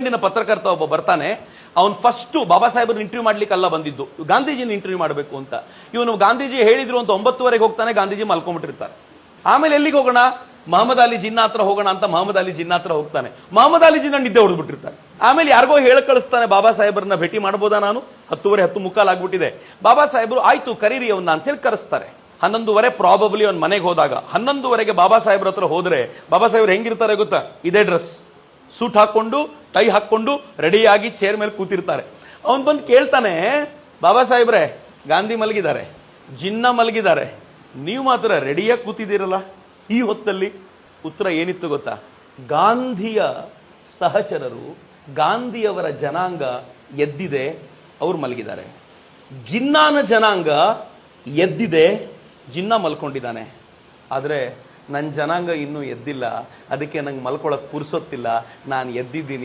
ಇಂದಿನ ಪತ್ರಕರ್ತ ಒಬ್ಬ ಬರ್ತಾನೆ. ಅವನು ಫಸ್ಟ್ ಬಾಬಾ ಸಾಹೇಬ್ರನ್ನ ಇಂಟರ್ವ್ಯೂ ಮಾಡ್ಲಿಕ್ಕೆ ಅಲ್ಲ ಬಂದಿದ್ದು. ಗಾಂಧೀಜಿನ ಇಂಟರ್ವ್ಯೂ ಮಾಡಬೇಕು ಅಂತ. ಇವನು ಗಾಂಧೀಜಿ ಹೇಳಿದ್ರು ಅಂತ ಒಂಬತ್ತುವರೆಗೆ ಹೋಗ್ತಾನೆ, ಗಾಂಧೀಜಿ ಮಲ್ಕೊಂಡ್ಬಿಟ್ಟಿರ್ತಾರೆ. ಆಮೇಲೆ ಎಲ್ಲಿಗೆ ಹೋಗೋಣ? ಮಹಮ್ಮದ್ ಅಲಿ ಜಿನ್ನಾ ಹತ್ರ ಹೋಗೋಣ ಅಂತ ಮಹಮ್ಮದ್ ಅಲಿ ಜಿನ್ನಾ ಹತ್ರ ಹೋಗ್ತಾನೆ. ಮಹಮ್ಮದ್ ಅಲಿ ಜಿನ್ನ ನಿದ್ದೆ ಹೊಡೆದ್ಬಿಟ್ಟಿರ್ತಾರೆ. ಆಮೇಲೆ ಯಾರಿಗೋ ಹೇಳ ಕಳಿಸ್ತಾನೆ ಬಾಬಾ ಸಾಹೇಬ್ರನ್ನ ಭೇಟಿ ಮಾಡಬಹುದಾ ನಾನು? ಹತ್ತುವರೆ ಹತ್ತು ಮುಕ್ಕಾಲ್ ಆಗ್ಬಿಟ್ಟಿದೆ. ಬಾಬಾ ಸಾಹೇಬ್ರು, ಆಯ್ತು, ಕರೀರಿ ಅವನ್ನ ಅಂತ ಹೇಳಿ ಕರೆಸ್ತಾರೆ. ಹನ್ನೊಂದುವರೆ ಪ್ರಾಬಬ್ಲಿ ಅವ್ನ ಮನೆಗೆ ಹೋದಾಗ, ಹನ್ನೊಂದುವರೆಗೆ ಬಾಬಾ ಸಾಹೇಬ್ರ ಹತ್ರ ಹೋದ್ರೆ, ಬಾಬಾ ಸಾಹೇಬ್ರು ಹೆಂಗಿರ್ತಾರೆ ಗೊತ್ತಾ? ಇದೇ ಡ್ರೆಸ್ ಸೂಟ್ ಹಾಕೊಂಡು, ಟೈ ಹಾಕೊಂಡು ರೆಡಿಯಾಗಿ ಚೇರ್ ಮೇಲೆ ಕೂತಿರ್ತಾರೆ. ಅವನು ಬಂದು ಕೇಳ್ತಾನೆ, ಬಾಬಾ ಸಾಹೇಬ್ರೆ, ಗಾಂಧಿ ಮಲಗಿದ್ದಾರೆ, ಜಿನ್ನ ಮಲಗಿದ್ದಾರೆ, ನೀವು ಮಾತ್ರ ರೆಡಿಯಾಗಿ ಕೂತಿದ್ದೀರಲ್ಲ? ಈ ಹೊತ್ತಲ್ಲಿ ಉತ್ತರ ಏನಿತ್ತು ಗೊತ್ತಾ? ಗಾಂಧಿಯ ಸಹಚರರು, ಗಾಂಧಿಯವರ ಜನಾಂಗ ಎದ್ದಿದೆ, ಅವ್ರು ಮಲಗಿದ್ದಾರೆ. ಜಿನ್ನಾನ ಜನಾಂಗ ಎದ್ದಿದೆ, ಜಿನ್ನ ಮಲ್ಕೊಂಡಿದ್ದಾನೆ. ಆದರೆ ನನ್ನ ಜನಾಂಗ ಇನ್ನೂ ಎದ್ದಿಲ್ಲ ಅದಕ್ಕೆ ನಂಗೆ ಮಲ್ಕೊಳಕ್ಕೆ ಪುರ್ಸೊತ್ತಿಲ್ಲ ನಾನು ಎದ್ದಿದ್ದೀನಿ